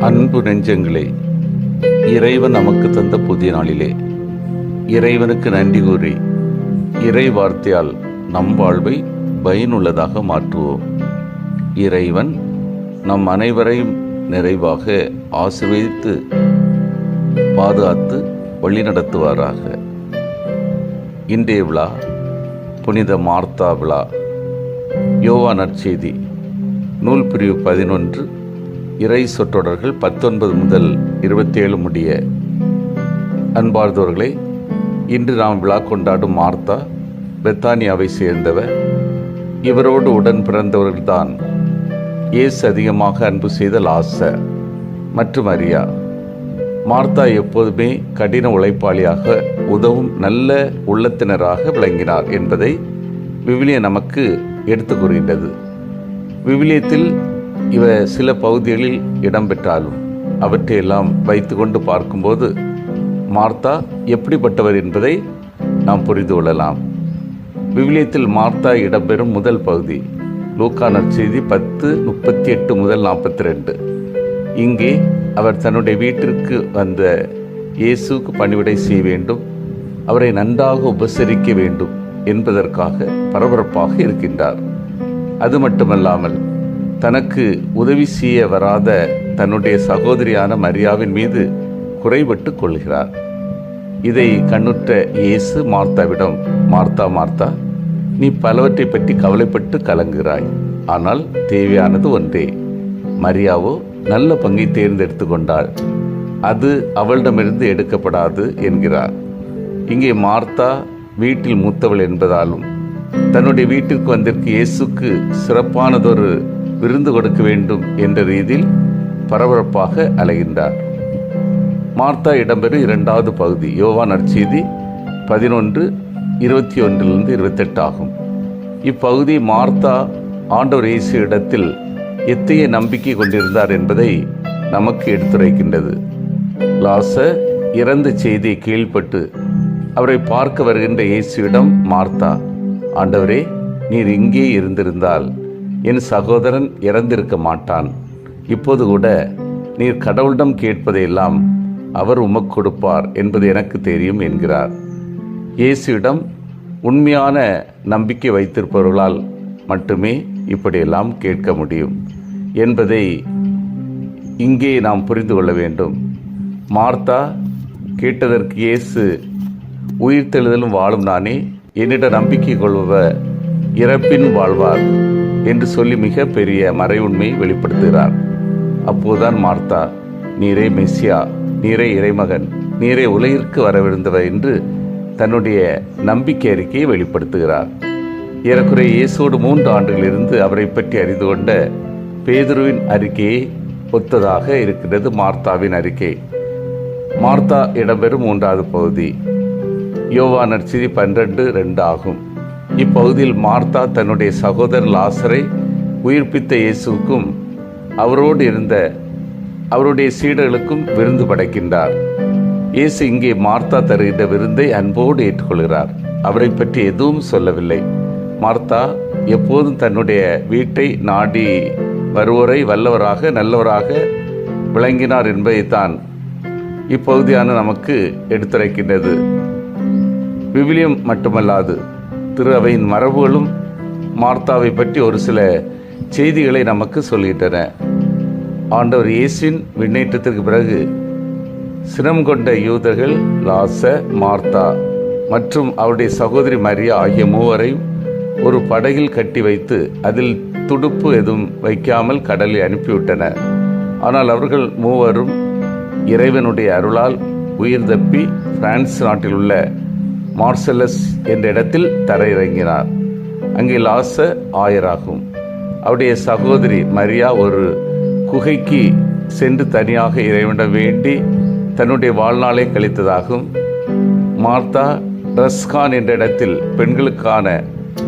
அன்பு நெஞ்சங்களே இறைவன் நமக்கு தந்த புதிய நாளிலே இறைவனுக்கு நன்றி கூறி இறை வார்த்தையால் நம் வாழ்வை பயனுள்ளதாக மாற்றுவோம். இறைவன் நம் அனைவரையும் நிறைவாக ஆசிர்வதித்து பாதுகாத்து வழிநடத்துவாராக. இன்றைய விழா புனித மார்த்தா விழா. யோவா நற்செய்தி நூல் பிரிவு பதினொன்று இறை சொற்றொடர்கள் பத்தொன்பது முதல் இருபத்தேழு முடிய. அன்பார்ந்தவர்களே இன்று நாம் விழா கொண்டாடும் மார்த்தா பெத்தானியாவை சேர்ந்தவர் இவரோடு உடன் பிறந்தவர்கள்தான் இயேசு அதிகமாக அன்பு செய்த லாச மற்றும் அரியா. மார்த்தா எப்போதுமே கடின உழைப்பாளியாக உதவும் நல்ல உள்ளத்தினராக விளங்கினார் என்பதை விவிலியம் நமக்கு எடுத்து கூறுகின்றது. விவிலியத்தில் இவ சில பகுதிகளில் இடம்பெற்றாலும் அவற்றையெல்லாம் வைத்துக்கொண்டு பார்க்கும்போது மார்த்தா எப்படிப்பட்டவர் என்பதை நாம் புரிந்து கொள்ளலாம். விவிலியத்தில் மார்த்தா இடம்பெறும் முதல் பகுதி லூக்கா நற்செய்தி பத்து முப்பத்தி எட்டு முதல் நாற்பத்தி ரெண்டு இங்கே அவர் தன்னுடைய வீட்டிற்கு வந்த இயேசுக்கு பணிவிடை செய்ய வேண்டும் அவரை நன்றாக உபசரிக்க வேண்டும் என்பதற்காக பரபரப்பாக இருக்கின்றார். அது மட்டுமல்லாமல் தனக்கு உதவி செய்ய வராத தன்னுடைய சகோதரியான மரியாவின் மீது குறைபட்டு கொள்கிறார். இதை கண்ணுற்ற இயேசு மார்த்தாவிடம் மார்த்தா மார்த்தா நீ பலவற்றை பற்றி கவலைப்பட்டு கலங்குகிறாய். ஆனால் தேவையானது ஒன்றே. மரியாவோ நல்ல பங்கை தேர்ந்தெடுத்து கொண்டாள். அது அவளிடமிருந்து எடுக்கப்படாது என்கிறார். இங்கே மார்த்தா வீட்டில் மூத்தவள் என்பதாலும் தன்னுடைய வீட்டிற்கு வந்திருக்க இயேசுக்கு சிறப்பானதொரு விருந்து கொடுக்க வேண்டும் என்ற ரீதியில் பரபரப்பாக அலைகின்றார். மார்த்தா இடம்பெறும் இரண்டாவது பகுதி யோவா நற்செய்தி பதினொன்று இருபத்தி ஒன்றிலிருந்து இருபத்தெட்டு ஆகும். இப்பகுதி மார்த்தா ஆண்டவர் இயேசு இடத்தில் எத்தகைய நம்பிக்கை கொண்டிருந்தார் என்பதை நமக்கு எடுத்துரைக்கின்றது. லாச இறந்த செய்தியை கீழ்ப்பட்டு அவரை பார்க்க வருகின்ற இயேசுவிடம் மார்த்தா ஆண்டவரே நீர் இங்கே இருந்திருந்தால் என் சகோதரன் இறந்திருக்க மாட்டான். இப்போது கூட நீர் கடவுளிடம் கேட்பதையெல்லாம் அவர் உமக்கு கொடுப்பார் என்பது எனக்கு தெரியும் என்கிறார். இயேசுவிடம் உண்மையான நம்பிக்கை வைத்திருப்பவர்களால் மட்டுமே இப்படியெல்லாம் கேட்க முடியும் என்பதை இங்கே நாம் புரிந்து கொள்ள வேண்டும். மார்த்தா கேட்டதற்கு இயேசு உயிர்த்தெழுதலும் வாழும் நானே என்னிடம் நம்பிக்கை கொள்பவர் இறப்பின் வாழ்வார். என்று சொல்லி மிக பெரிய மறைவுண்மையை வெளிப்படுத்துகிறார். அப்போதுதான் மார்த்தா நீரே மெஸ்ஸியா நீரே இறைமகன் நீரே உலகிற்கு வரவிருந்தவர் என்று தன்னுடைய நம்பிக்கை அறிக்கையை வெளிப்படுத்துகிறார். ஏறக்குறைய இயேசோடு மூன்று ஆண்டுகளிலிருந்து அவரை பற்றி அறிந்து கொண்ட பேதுருவின் அறிக்கையை ஒத்ததாக இருக்கிறது மார்த்தாவின் அறிக்கை. மார்த்தா இடம்பெறும் மூன்றாவது பகுதி யோவா சிதி பன்னிரண்டு ரெண்டு ஆகும். இப்பகுதியில் மார்த்தா தன்னுடைய சகோதரர் லாசரை உயிர்ப்பித்த இயேசுவுக்கும் அவரோடு இருந்த அவருடைய சீடர்களுக்கும் விருந்து படைக்கின்றார். இயேசு இங்கே மார்த்தா தருகின்ற விருந்தை அன்போடு ஏற்றுக்கொள்கிறார். அவரை பற்றி எதுவும் சொல்லவில்லை. மார்த்தா எப்போதும் தன்னுடைய வீட்டை நாடி வருவோரை வல்லவராக நல்லவராக விளங்கினார் என்பதைத்தான் இப்பகுதியான நமக்கு எடுத்துரைக்கின்றது. விவிலியம் மட்டுமல்லாது திரு அவையின் மரபுகளும் மார்த்தாவை பற்றி ஒரு சில செய்திகளை நமக்கு சொல்கின்றன ஆண்டவர் இயேசுவின் விண்ணேற்றத்திற்கு பிறகு சினம் கொண்ட யூதர்கள் லாச மார்த்தா மற்றும் அவருடைய சகோதரி மரியா ஆகிய மூவரையும் ஒரு படகில் கட்டி வைத்து அதில் துடுப்பு எதுவும் வைக்காமல் கடலில் அனுப்பிவிட்டனர் ஆனால் அவர்கள் மூவரும் இறைவனுடைய அருளால் உயிர் தப்பி பிரான்ஸ் நாட்டில் உள்ள மார்சலஸ் என்ற இடத்தில் தரையிறங்கினார். அங்கே லாச ஆயராகும். அவருடைய சகோதரி மரியா ஒரு குகைக்கு சென்று தனியாக இறைவனிடம் வேண்டி தன்னுடைய வாழ்நாளை கழித்ததாகும். மார்த்தா ரஸ்கான் என்ற இடத்தில் பெண்களுக்கான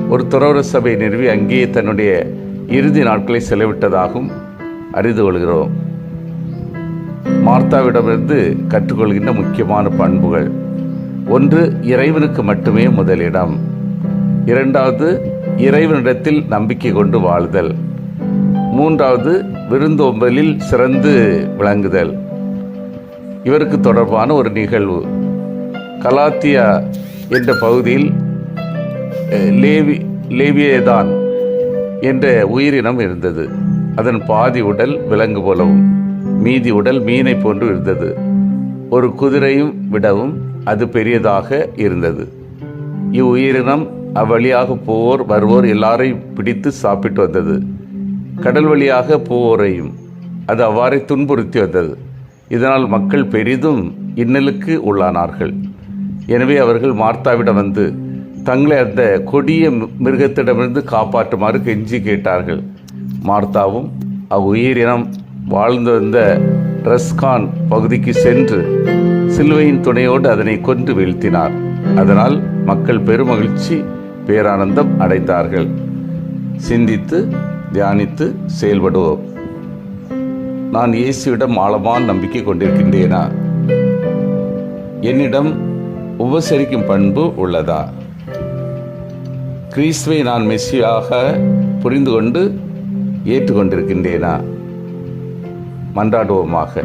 ஒரு துறவர சபை நிறுவி அங்கேயே தன்னுடைய இறுதி நாட்களை செலவிட்டதாகவும் அறிந்து கொள்கிறோம். மார்த்தாவிடமிருந்து கற்றுக்கொள்கின்ற முக்கியமான பண்புகள். ஒன்று இறைவனுக்கு மட்டுமே முதலிடம். இரண்டாவது இறைவனிடத்தில் நம்பிக்கை கொண்டு வாழ்தல். மூன்றாவது விருந்தோம்பலில் சிறந்து விளங்குதல். இவருக்கு தொடர்பான ஒரு நிகழ்வு. கலாத்தியா என்ற பகுதியில் லேவி லேவியேதான் என்ற உயிரினம் இருந்தது. அதன் பாதி உடல் விலங்கு போலவும் மீதி உடல் மீனை போன்று இருந்தது. ஒரு குதிரையும் விடவும் அது பெரியதாக இருந்தது. இவ்வுயிரினம் அவ்வழியாக போவோர் வருவோர் எல்லாரையும் பிடித்து சாப்பிட்டு வந்தது. கடல் வழியாக போவோரையும் அது அவ்வாறே துன்புறுத்தி வந்தது. இதனால் மக்கள் பெரிதும் இன்னலுக்கு உள்ளானார்கள். எனவே அவர்கள் மார்த்தாவிடம் வந்து தங்களை அந்த கொடிய மி- மிருகத்திடமிருந்து காப்பாற்றுமாறு கெஞ்சி கேட்டார்கள். மார்த்தாவும் அவ்வுயிரினம் வாழ்ந்து வந்த ரஸ்கான் பகுதிக்கு சென்று சிலுவையின் துணையோடு அதனை கொன்று வீழ்த்தினார். அதனால் மக்கள் பெருமகிழ்ச்சி பேரானந்தம் அடைந்தார்கள். சிந்தித்து தியானித்து செயல்படுவோம். நான் இயேசுவிடம் ஆழமான நம்பிக்கை கொண்டிருக்கின்றேனா? என்னிடம் உபசரிக்கும் பண்பு உள்ளதா? கிறிஸ்துவை நான் மெஸ்ஸியாக புரிந்து கொண்டு ஏற்றுக்கொண்டிருக்கின்றேனா? மன்றாடுவோமாக.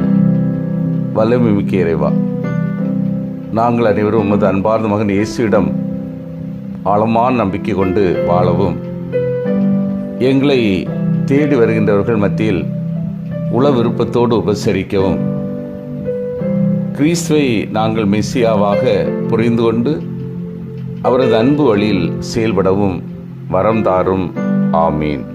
வல்லமை மிக்க இறைவா. நாங்கள் அனைவரும் உமது அன்பார்ந்த மகன் இயேசுவிடம் ஆழமான நம்பிக்கை கொண்டு வாழவும். எங்களை தேடி வருகின்றவர்கள் மத்தியில் உள விருப்பத்தோடு உபசரிக்கவும். கிறிஸ்துவை நாங்கள் மெஸ்ஸியாவாக புரிந்து கொண்டு அவரது அன்பு வழியில் செயல்படவும் வரம் தாரும். ஆமீன்.